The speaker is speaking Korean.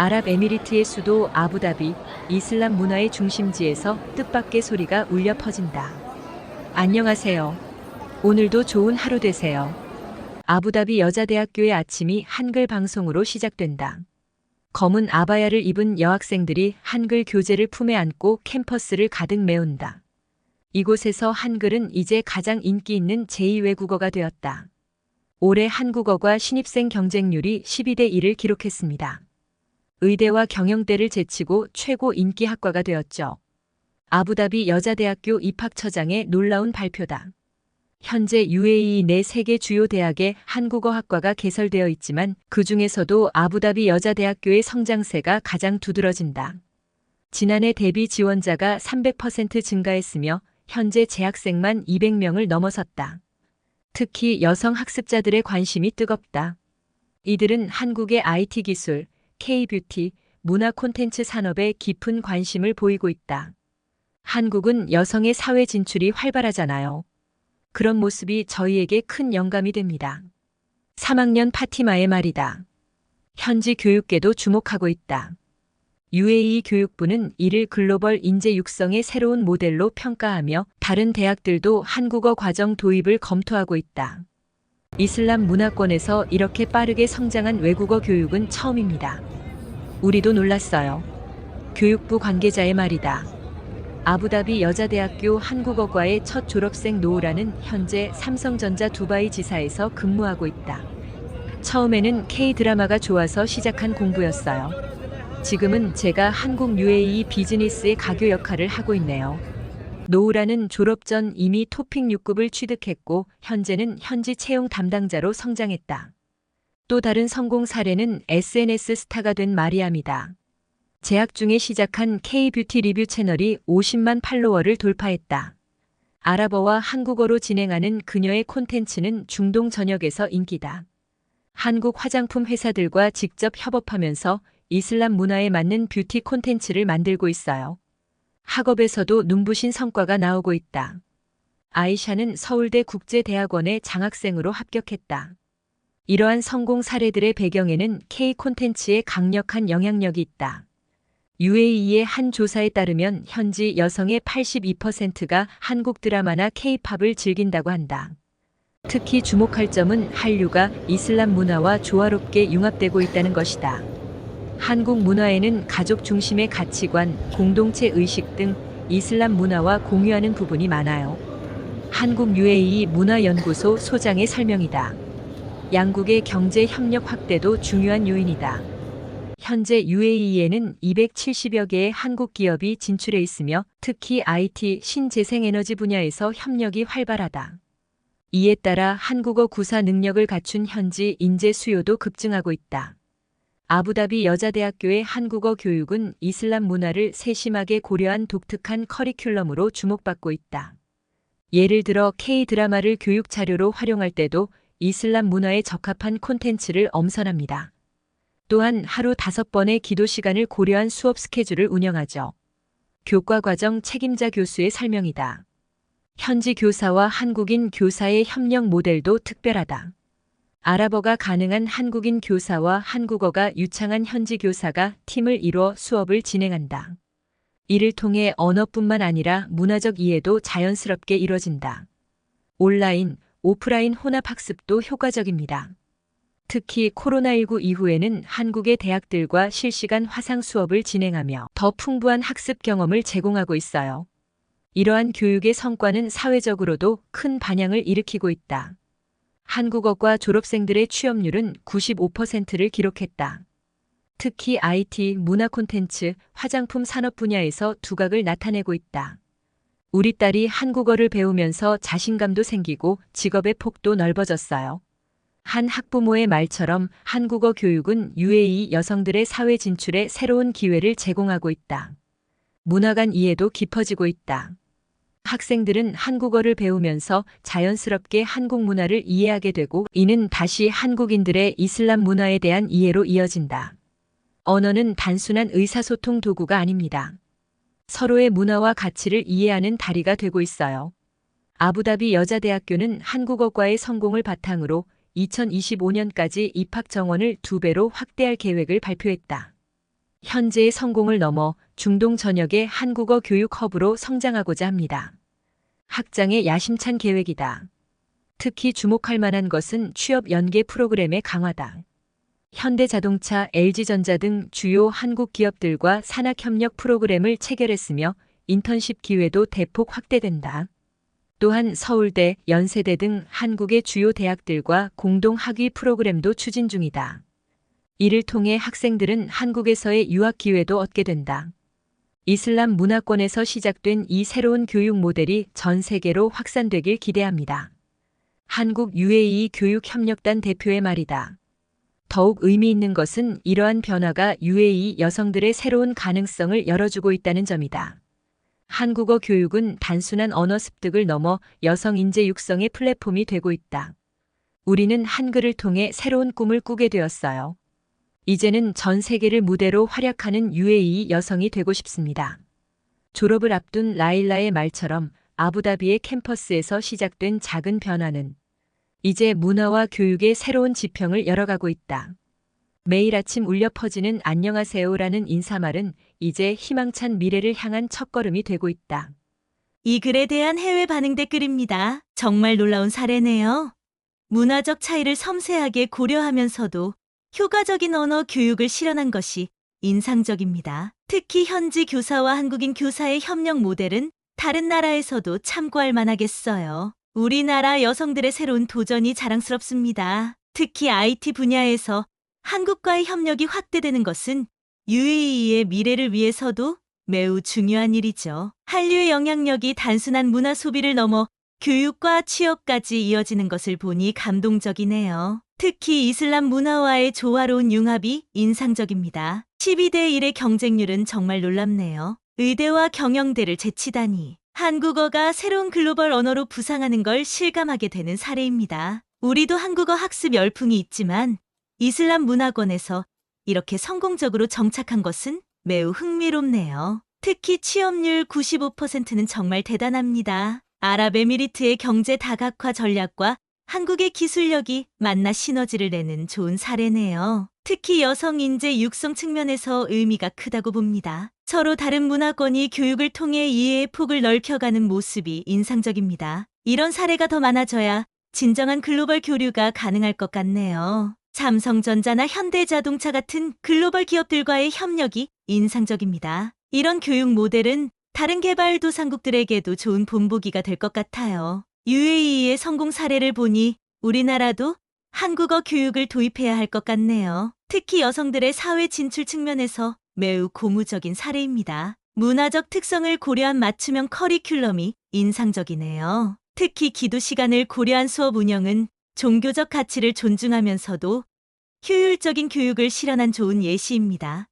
아랍에미리트의 수도 아부다비, 이슬람 문화의 중심지에서 뜻밖의 소리가 울려 퍼진다. 안녕하세요. 오늘도 좋은 하루 되세요. 아부다비 여자대학교의 아침이 한글 방송으로 시작된다. 검은 아바야를 입은 여학생들이 한글 교재를 품에 안고 캠퍼스를 가득 메운다. 이곳에서 한글은 이제 가장 인기 있는 제2외국어가 되었다. 올해 한국어과 신입생 경쟁률이 12대 1을 기록했습니다. 의대와 경영대를 제치고 최고 인기 학과가 되었죠. 아부다비 여자대학교 입학처장의 놀라운 발표다. 현재 UAE 내 세계 주요 대학에 한국어 학과가 개설되어 있지만 그 중에서도 아부다비 여자대학교의 성장세가 가장 두드러진다. 지난해 대비 지원자가 300% 증가했으며 현재 재학생만 200명을 넘어섰다. 특히 여성 학습자들의 관심이 뜨겁다. 이들은 한국의 IT 기술, K-뷰티, 문화 콘텐츠 산업에 깊은 관심을 보이고 있다. 한국은 여성의 사회 진출이 활발하잖아요. 그런 모습이 저희에게 큰 영감이 됩니다. 3학년 파티마의 말이다. 현지 교육계도 주목하고 있다. UAE 교육부는 이를 글로벌 인재 육성의 새로운 모델로 평가하며 다른 대학들도 한국어 과정 도입을 검토하고 있다. 이슬람 문화권에서 이렇게 빠르게 성장한 외국어 교육은 처음입니다. 우리도 놀랐어요. 교육부 관계자의 말이다. 아부다비 여자대학교 한국어과의 첫 졸업생 노우라는 현재 삼성전자 두바이 지사에서 근무하고 있다. 처음에는 K-드라마가 좋아서 시작한 공부였어요. 지금은 제가 한국 UAE 비즈니스의 가교 역할을 하고 있네요. 노우라는 졸업 전 이미 토픽 6급을 취득했고 현재는 현지 채용 담당자로 성장했다. 또 다른 성공 사례는 SNS 스타가 된 마리암이다. 재학 중에 시작한 K-뷰티 리뷰 채널이 50만 팔로워를 돌파했다. 아랍어와 한국어로 진행하는 그녀의 콘텐츠는 중동 전역에서 인기다. 한국 화장품 회사들과 직접 협업하면서 이슬람 문화에 맞는 뷰티 콘텐츠를 만들고 있어요. 학업에서도 눈부신 성과가 나오고 있다. 아이샤는 서울대 국제대학원에 장학생으로 합격했다. 이러한 성공 사례들의 배경에는 K 콘텐츠의 강력한 영향력이 있다. UAE의 한 조사에 따르면 현지 여성의 82%가 한국 드라마나 K-팝을 즐긴다고 한다. 특히 주목할 점은 한류가 이슬람 문화와 조화롭게 융합되고 있다는 것이다. 한국 문화에는 가족 중심의 가치관, 공동체 의식 등 이슬람 문화와 공유하는 부분이 많아요. 한국 UAE 문화연구소 소장의 설명이다. 양국의 경제 협력 확대도 중요한 요인이다. 현재 UAE에는 270여 개의 한국 기업이 진출해 있으며 특히 IT, 신재생에너지 분야에서 협력이 활발하다. 이에 따라 한국어 구사 능력을 갖춘 현지 인재 수요도 급증하고 있다. 아부다비 여자대학교의 한국어 교육은 이슬람 문화를 세심하게 고려한 독특한 커리큘럼으로 주목받고 있다. 예를 들어 K-드라마를 교육 자료로 활용할 때도 이슬람 문화에 적합한 콘텐츠를 엄선합니다. 또한 하루 다섯 번의 기도 시간을 고려한 수업 스케줄을 운영하죠. 교과 과정 책임자 교수의 설명이다. 현지 교사와 한국인 교사의 협력 모델도 특별하다. 아랍어가 가능한 한국인 교사와 한국어가 유창한 현지 교사가 팀을 이루어 수업을 진행한다. 이를 통해 언어뿐만 아니라 문화적 이해도 자연스럽게 이뤄진다. 온라인, 오프라인 혼합 학습도 효과적입니다. 특히 코로나19 이후에는 한국의 대학들과 실시간 화상 수업을 진행하며 더 풍부한 학습 경험을 제공하고 있어요. 이러한 교육의 성과는 사회적으로도 큰 반향을 일으키고 있다. 한국어과 졸업생들의 취업률은 95%를 기록했다. 특히 IT, 문화 콘텐츠, 화장품 산업 분야에서 두각을 나타내고 있다. 우리 딸이 한국어를 배우면서 자신감도 생기고 직업의 폭도 넓어졌어요. 한 학부모의 말처럼 한국어 교육은 UAE 여성들의 사회 진출에 새로운 기회를 제공하고 있다. 문화 간 이해도 깊어지고 있다. 학생들은 한국어를 배우면서 자연스럽게 한국 문화를 이해하게 되고 이는 다시 한국인들의 이슬람 문화에 대한 이해로 이어진다. 언어는 단순한 의사소통 도구가 아닙니다. 서로의 문화와 가치를 이해하는 다리가 되고 있어요. 아부다비 여자대학교는 한국어과의 성공을 바탕으로 2025년까지 입학 정원을 두 배로 확대할 계획을 발표했다. 현재의 성공을 넘어 중동 전역의 한국어 교육 허브로 성장하고자 합니다. 학장의 야심찬 계획이다. 특히 주목할 만한 것은 취업 연계 프로그램의 강화다. 현대자동차, LG전자 등 주요 한국 기업들과 산학협력 프로그램을 체결했으며 인턴십 기회도 대폭 확대된다. 또한 서울대, 연세대 등 한국의 주요 대학들과 공동 학위 프로그램도 추진 중이다. 이를 통해 학생들은 한국에서의 유학 기회도 얻게 된다. 이슬람 문화권에서 시작된 이 새로운 교육 모델이 전 세계로 확산되길 기대합니다. 한국 UAE 교육협력단 대표의 말이다. 더욱 의미 있는 것은 이러한 변화가 UAE 여성들의 새로운 가능성을 열어주고 있다는 점이다. 한국어 교육은 단순한 언어 습득을 넘어 여성 인재 육성의 플랫폼이 되고 있다. 우리는 한글을 통해 새로운 꿈을 꾸게 되었어요. 이제는 전 세계를 무대로 활약하는 UAE 여성이 되고 싶습니다. 졸업을 앞둔 라일라의 말처럼 아부다비의 캠퍼스에서 시작된 작은 변화는 이제 문화와 교육의 새로운 지평을 열어가고 있다. 매일 아침 울려 퍼지는 안녕하세요라는 인사말은 이제 희망찬 미래를 향한 첫걸음이 되고 있다. 이 글에 대한 해외 반응 댓글입니다. 정말 놀라운 사례네요. 문화적 차이를 섬세하게 고려하면서도 효과적인 언어 교육을 실현한 것이 인상적입니다. 특히 현지 교사와 한국인 교사의 협력 모델은 다른 나라에서도 참고할 만하겠어요. 우리나라 여성들의 새로운 도전이 자랑스럽습니다. 특히 IT 분야에서 한국과의 협력이 확대되는 것은 UAE의 미래를 위해서도 매우 중요한 일이죠. 한류의 영향력이 단순한 문화 소비를 넘어 교육과 취업까지 이어지는 것을 보니 감동적이네요. 특히 이슬람 문화와의 조화로운 융합이 인상적입니다. 12대 1의 경쟁률은 정말 놀랍네요. 의대와 경영대를 제치다니. 한국어가 새로운 글로벌 언어로 부상하는 걸 실감하게 되는 사례입니다. 우리도 한국어 학습 열풍이 있지만 이슬람 문화권에서 이렇게 성공적으로 정착한 것은 매우 흥미롭네요. 특히 취업률 95%는 정말 대단합니다. 아랍에미리트의 경제 다각화 전략과 한국의 기술력이 만나 시너지를 내는 좋은 사례네요. 특히 여성 인재 육성 측면에서 의미가 크다고 봅니다. 서로 다른 문화권이 교육을 통해 이해의 폭을 넓혀가는 모습이 인상적입니다. 이런 사례가 더 많아져야 진정한 글로벌 교류가 가능할 것 같네요. 삼성전자나 현대자동차 같은 글로벌 기업들과의 협력이 인상적입니다. 이런 교육 모델은 다른 개발도상국들에게도 좋은 본보기가 될 것 같아요. UAE의 성공 사례를 보니 우리나라도 한국어 교육을 도입해야 할 것 같네요. 특히 여성들의 사회 진출 측면에서 매우 고무적인 사례입니다. 문화적 특성을 고려한 맞춤형 커리큘럼이 인상적이네요. 특히 기도 시간을 고려한 수업 운영은 종교적 가치를 존중하면서도 효율적인 교육을 실현한 좋은 예시입니다.